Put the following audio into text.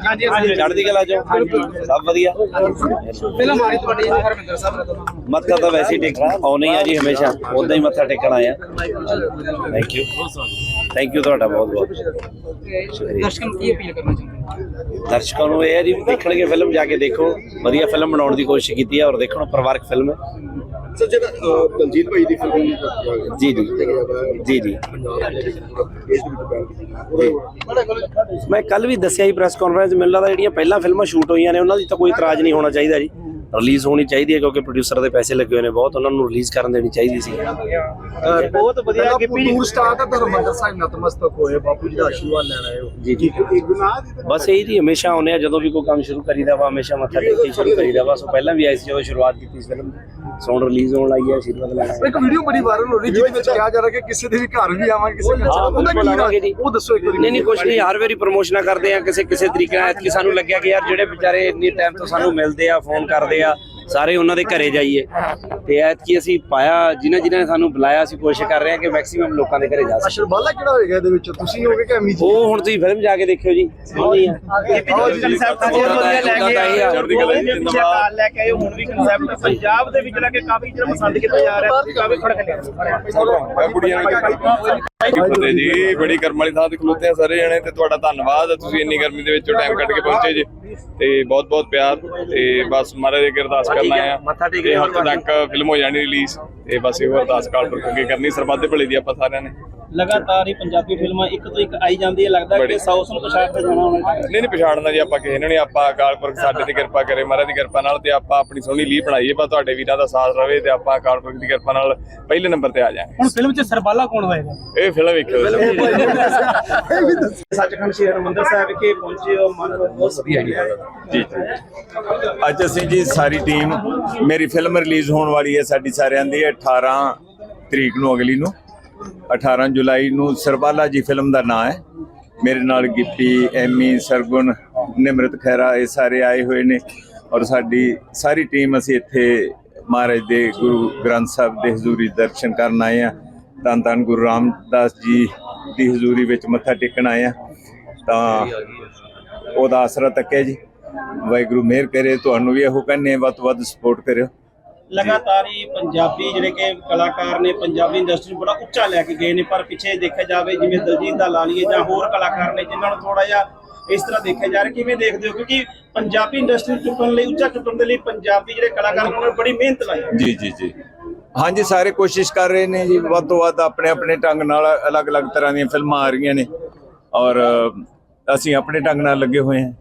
ਹਾਂਜੀ ਹਾਂਜੀ ਚੜ੍ਹਦੀ ਕਲਾ ਚੋਂ। ਸਭ ਵਧੀਆ। ਫਿਲਮ ਆ ਰਹੀ ਤੁਹਾਡੀ ਹਰਮਿੰਦਰ ਸਾਹਿਬ ਨੇ ਦੋਨਾਂ ਨੂੰ ਮੱਥਾ ਤਾਂ ਵੈਸੇ ਹੀ ਟੇਕ ਆਉਣਾ ਹੀ ਆ ਜੀ ਹਮੇਸ਼ਾ। ਉਦਾਂ ਹੀ ਮੱਥਾ ਟੇਕਣ ਆਇਆ ਥੈਂਕ ਯੂ ਥੈਂਕ ਯੂ ਤੁਹਾਡਾ ਬਹੁਤ ਬਹੁਤ। ਤੇ ਦਰਸ਼ਕਾਂ ਨੂੰ ਕੀ ਅਪੀਲ ਕਰਨਾ ਚਾਹੁੰਦੇ ਹੋ? ਦਰਸ਼ਕਾਂ ਨੂੰ ਇਹ ਹੈ ਜੀ ਦੇਖਣਗੇ ਫਿਲਮ ਜਾ ਕੇ ਦੇਖੋ। ਵਧੀਆ ਫਿਲਮ ਬਣਾਉਣ ਦੀ ਕੋਸ਼ਿਸ਼ ਕੀਤੀ ਹੈ ਔਰ ਦੇਖਣੋ ਪਰਿਵਾਰਕ ਫਿਲਮ ਹੈ। ਸਰ ਜਿਹੜਾ ਦਲਜੀਤ ਭਾਈ ਦੀ ਫਿਲਮ ਜੀ ਜੀ। ਜੀ ਜੀ। ਮੈਂ ਕੱਲ ਵੀ ਦੱਸਿਆ ਸੀ ਪ੍ਰੈਸ ਕਾਨਫਰੰਸ ਮੈਨੂੰ ਲੱਗਦਾ ਜਿਹੜੀਆਂ ਪਹਿਲਾਂ ਫਿਲਮਾਂ ਸ਼ੂਟ ਹੋਈਆਂ ਨੇ ਉਹਨਾਂ ਦੀ ਤਾਂ ਕੋਈ ਇਤਰਾਜ਼ ਨਹੀਂ ਹੋਣਾ ਚਾਹੀਦਾ ਜੀ। ਰਿਲੀਜ਼ ਹੋਣੀ ਚਾਹੀਦੀ ਹੈ ਕਿਉਂਕਿ ਪ੍ਰੋਡਿਊਸਰ ਦੇ ਪੈਸੇ ਲੱਗੇ ਹੋਏ ਨੇ ਬਹੁਤ ਉਹਨਾਂ ਨੂੰ ਰਿਲੀਜ਼ ਕਰਨ ਦੇਣੀ ਚਾਹੀਦੀ ਸੀ। ਬਹੁਤ ਵਧੀਆ ਗਿੱਪੀ ਜੀ ਸਟਾਰ ਦਾ ਧਰਮੰਦਰ ਸਾਹਿਬ ਨਤਮਸਤਕ ਹੋਏ ਬਾਪੂ ਜੀ ਦਾ ਆਸ਼ੀਰਵਾਦ ਲੈਣ ਆਏ ਹੋ। ਜੀ ਜੀ। ਬਸ ਇਹ ਜੀ ਹਮੇਸ਼ਾ ਆਉਂਦੇ ਆ ਜਦੋਂ ਵੀ ਕੋਈ ਕੰਮ ਸ਼ੁਰੂ ਕਰੀਦਾ ਵਾ ਹਮੇਸ਼ਾ ਮੱਥਾ ਟੇਕ ਕੇ ਸ਼ੁਰੂ ਕਰੀਦਾ ਵਾ। ਸੋ ਪਹਿਲਾਂ ਵੀ ਆਈ ਸੀ ਜਦੋਂ ਸ਼ੁਰੂਆਤ ਕੀਤੀ ਸੀ ਫਿਲਮ ਸੌਂਡ ਰਿਲੀਜ਼ ਹੋਣ ਲੱਗੀ ਹੈ ਆਸ਼ੀਰਵਾਦ ਲੈਣਾ ਇੱਕ ਵੀਡੀਓ ਬੜੀ ਵਾਇਰਲ ਹੋ ਰਹੀ ਜਿਹਦੇ ਵਿੱਚ ਕਿਹਾ ਜਾ ਰਿਹਾ ਕਿ ਕਿਸੇ ਦੇ ਵੀ ਘਰ ਵੀ ਆਵਾਂਗੇ ਕਿਸੇ ਦੇ ਉਹਦਾ ਕੀ। ਉਹ ਦੱਸੋ ਇੱਕ ਵਾਰੀ। ਨਹੀਂ ਨਹੀਂ ਕੁਛ ਨਹੀਂ ਹਰ ਵਾਰੀ ਪ੍ਰਮੋਸ਼ਨਾਂ ਕਰਦੇ ਆ ਕਿਸੇ ਕਿਸੇ ਤਰੀਕੇ ਨਾਲ ਐਤਕੀ ਸਾਨੂੰ ਲੱਗਿਆ ਕਿ ਯਾਰ ਜਿਹੜੇ ਵਿਚਾਰੇ ਇੰਨੀ ਟਾਈਮ ਤੋਂ ਸਾਨੂੰ ਮਿਲਦੇ ਆ ਫੋਨ ਕਰਦੇ ਆ ਸਾਰੇ ਉਹਨਾਂ ਦੇ ਘਰੇ ਜਾਈਏ। ਤੇ ਐਤਕੀ ਅਸੀਂ ਪਾਇਆ ਜਿਨ੍ਹਾਂ ਜਿਨ੍ਹਾਂ ਨੇ ਸਾਨੂੰ ਬੁਲਾਇਆ ਅਸੀਂ ਕੋਸ਼ਿਸ਼ ਕਰ ਰਹੇ ਹਾਂ ਕਿ ਮੈਕਸਿਮਮ ਲੋਕਾਂ ਦੇ ਘਰੇ ਜਾ ਸਕੀਏ। ਅਸ਼ਰ ਬਾਲਾ ਕਿਹੜਾ ਹੋਏਗਾ ਇਹਦੇ ਵਿੱਚ? ਤੁਸੀਂ ਹੋਗੇ ਕਿ ਅਮੀ ਜੀ? ਉਹ ਹੁਣ ਤੁਸੀਂ ਫਿਲਮ ਜਾ ਕੇ ਦੇਖਿਓ ਜੀ। ਨਹੀਂ ਆ ਕਨਸੈਪਟ ਬਹੁਤ ਵਧੀਆ ਲੈ ਕੇ ਆਏ ਆ। ਚੜ੍ਹਦੀ ਕਲਾ ਜੀ ਜਿੰਦਾਬਾਦ ਲੈ ਕੇ ਆਏ ਹੁਣ ਵੀ ਕਨਸੈਪਟ ਪੰਜਾਬ ਦੇ ਵਿੱਚ ਲੈ ਕੇ ਕਾਫੀ ਜਿਹੜਾ ਪਸੰਦ ਕੀਤਾ ਜਾ ਰਿਹਾ ਕਾਫੀ ਖੜਕ ਲਿਆ। ਕੁੜੀਆਂ ਫਤਿਹ ਜੀ। ਬੜੀ ਕਰਮ ਵਾਲੀ ਥਾਂ ਤੇ ਖਲੋਤੇ ਆ ਸਾਰੇ ਜਣੇ ਤੇ ਤੁਹਾਡਾ ਧੰਨਵਾਦ। ਤੁਸੀਂ ਇੰਨੀ ਗਰਮੀ ਦੇ ਵਿੱਚੋਂ ਟਾਈਮ ਕੱਢ ਕੇ ਪਹੁੰਚੇ ਜੀ। ਤੇ ਬਹੁਤ ਬਹੁਤ ਪਿਆਰ। ਤੇ ਬਸ ਮਹਾਰਾਜ ਦੇ ਅੱਗੇ ਅਰਦਾਸ ਕਰਨਾ ਆ। ਮੱਥਾ ਟੇਕ ਤੇ ਹਫ਼ਤੇ ਤੱਕ ਫਿਲਮ ਹੋ ਜਾਣੀ ਰਿਲੀਜ਼ ਤੇ ਬਸ ਇਹੋ ਅਰਦਾਸ ਕਾਲ ਪਰ ਅੱਗੇ ਕਰਨੀ ਸਰਬੱਤ ਦੇ ਭਲੇ ਦੀ ਆਪਾਂ ਸਾਰਿਆਂ ਨੇ। ਲਗਾਤਾਰ ਹੀ ਪੰਜਾਬੀ ਫਿਲਮਾਂ ਇੱਕ ਤੋਂ ਇੱਕ ਆਈ ਜਾਂਦੀ ਹੈ ਲੱਗਦਾ। ਕਿ ਸਾਊਥ ਨੂੰ ਪਛਾੜ ਤੇ ਜਾਣਾ ਹੋਣਾ ਨਹੀਂ ਨਹੀਂ ਪਛਾੜਨਾ ਜੀ ਆਪਾਂ ਕਿਸੇ ਨੂੰ ਨਹੀਂ ਆਪਾਂ ਅਕਾਲ ਪੁਰਖ ਸਾਡੇ ਤੇ ਕਿਰਪਾ ਕਰੇ ਮਹਾਰਾਜ ਦੀ ਕਿਰਪਾ ਨਾਲ ਤੇ ਆਪਾਂ ਆਪਣੀ ਸੋਹਣੀ ਲੀਹ ਬਣਾਈਏ ਪਰ ਤੁਹਾਡੇ ਵੀਰਾਂ ਦਾ ਸਾਥ ਰਵੇ ਤੇ ਆਪਾਂ ਅਕਾਲ ਪੁਰਖ ਦੀ ਕਿਰਪਾ ਨਾਲ ਪਹਿਲੇ ਨੰਬਰ ਤੇ ਆ ਜਾਵਾਂਗੇ। ਹੁਣ ਫਿਲਮ 'ਚ ਸਰਬਾਲਾ ਕੌਣ ਹੋਏਗਾ? ਇਹ ਫਿਲਮ ਵੇਖਿਓ ਸੱਚਖੰਡ ਸ਼੍ਰੀ ਹਰਿਮੰਦਰ ਸਾਹਿਬ ਵਿਖੇ ਪਹੁੰਚੇ ਹੋ ਮਨ ਬਹੁਤ ਵਧੀਆ ਜੀ ਜੀ। ਅੱਜ ਅਸੀਂ ਜੀ ਸਾਰੀ ਟੀਮ ਮੇਰੀ ਫਿਲਮ ਰਿਲੀਜ਼ ਹੋਣ ਵਾਲੀ ਹੈ ਸਾਡੀ ਸਾਰਿਆਂ ਦੀ 18 ਤਰੀਕ ਨੂੰ ਅਗਲੀ ਨੂੰ। 18 ਜੁਲਾਈ ਨੂੰ ਸਰਬਾਲਾ ਜੀ ਫਿਲਮ ਦਾ ਨਾਮ ਹੈ। ਮੇਰੇ ਨਾਲ ਗਿੱਪੀ, ਐਮੀ, ਸਰਗੁਣ, ਨਿਮਰਤ ਖੈਰਾ ਇਹ ਸਾਰੇ ਆਏ ਹੋਏ ਨੇ ਔਰ ਸਾਡੀ ਸਾਰੀ ਟੀਮ ਅਸੀਂ ਇੱਥੇ ਮਹਾਰਾਜ ਦੇ ਗੁਰੂ ਗ੍ਰੰਥ ਸਾਹਿਬ ਦੇ ਹਜ਼ੂਰੀ ਦਰਸ਼ਨ ਕਰਨ ਆਏ ਆ ਧੰਨ ਧੰਨ ਗੁਰੂ ਰਾਮਦਾਸ ਜੀ ਦੀ ਹਜ਼ੂਰੀ ਵਿੱਚ ਮੱਥਾ ਟੇਕਣ ਆਏ ਆ ਤਾਂ ਉਹਦਾ ਆਸਰਾ ਤੱਕ ਜੀ। ਵਾਹਿਗੁਰੂ ਮਿਹਰ ਕਰੇ, ਤੁਹਾਨੂੰ ਵੀ ਇਹੋ ਕਹਿੰਦੇ ਵੱਧ ਤੋਂ ਵੱਧ ਸਪੋਰਟ ਕਰਿਓ। ਲਗਾਤਾਰ ਹੀ ਪੰਜਾਬੀ ਜਿਹੜੇ ਕਿ ਕਲਾਕਾਰ ਨੇ ਪੰਜਾਬੀ ਇੰਡਸਟਰੀ ਨੂੰ ਬੜਾ ਉੱਚਾ ਲੈ ਕੇ ਗਏ ਨੇ ਪਰ ਪਿੱਛੇ ਦੇਖਿਆ ਜਾਵੇ ਜਿਵੇਂ ਦਲਜੀਤ ਦਾ ਲਾ ਲਈਏ ਜਾਂ ਹੋਰ ਕਲਾਕਾਰ ਨੇ ਜਿਨ੍ਹਾਂ ਨੂੰ ਥੋੜਾ ਜਿਹਾ ਇਸ ਤਰ੍ਹਾਂ ਦੇਖਿਆ ਜਾ ਰਿਹਾ ਕਿਵੇਂ ਦੇਖਦੇ ਹੋ? ਕਿਉਂਕਿ ਪੰਜਾਬੀ ਇੰਡਸਟਰੀ ਚੁੱਕਣ ਲਈ ਉੱਚਾ ਚੁੱਕਣ ਦੇ ਲਈ ਪੰਜਾਬੀ ਜਿਹੜੇ ਕਲਾਕਾਰ ਨੇ ਉਹਨਾਂ ਨੇ ਬੜੀ ਮਿਹਨਤ ਲਾਈ। ਜੀ ਜੀ ਜੀ। ਹਾਂਜੀ ਸਾਰੇ ਕੋਸ਼ਿਸ਼ ਕਰ ਰਹੇ ਨੇ ਜੀ ਵੱਧ ਤੋਂ ਵੱਧ ਆਪਣੇ ਆਪਣੇ ਢੰਗ ਨਾਲ ਅਲੱਗ-ਅਲੱਗ ਤਰ੍ਹਾਂ ਦੀਆਂ ਫਿਲਮਾਂ ਆ ਰਹੀਆਂ ਨੇ ਔਰ ਅਸੀਂ ਆਪਣੇ ਢੰਗ ਨਾਲ ਲੱਗੇ ਹੋਏ ਹਾਂ।